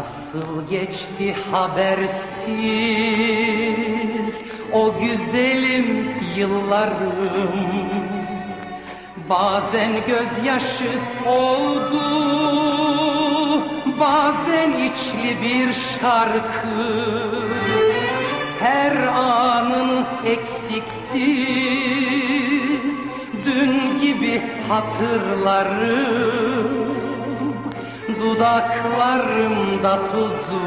Nasıl geçti habersiz o güzelim yıllarım? Bazen gözyaşı oldu Bazen içli bir şarkı. Her anın eksiksiz Dün gibi hatırlarım Dudaklarımda tuzu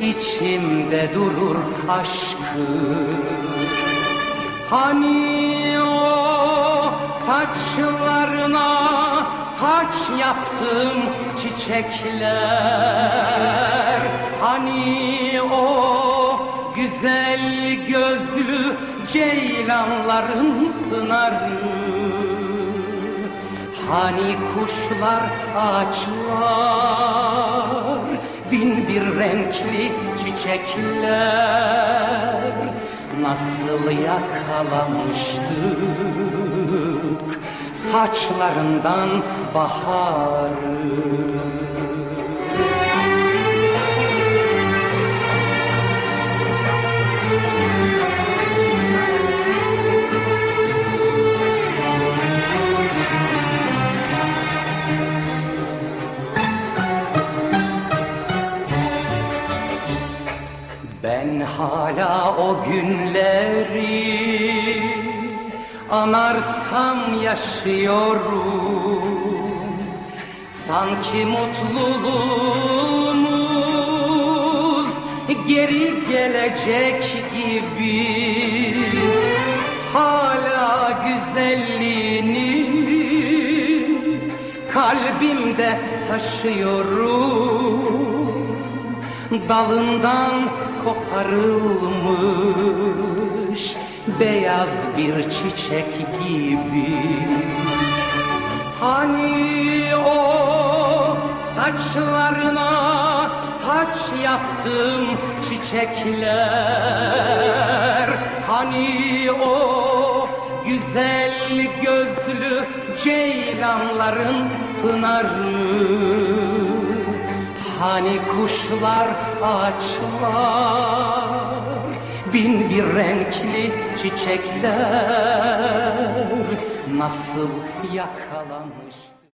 içimde durur aşkı. Hani o saçlarına taç yaptım çiçekler? Hani o güzel gözlü ceylanların pınarı Hani kuşlar ağaçlar Bin bir renkli çiçekler. Nasıl yakalamıştık Saçlarından baharı hala o günleri anarsam yaşıyorum. Sanki mutluluğumuz geri gelecek gibi. Hala güzelliğini kalbimde taşıyorum dalından koparılmış beyaz bir çiçek gibi. Hani o saçlarına taç yaptım çiçekler? Hani o güzel gözlü ceylanların pınarı Hani kuşlar ağaçlar Bin bir renkli çiçekler Nasıl yakalamıştı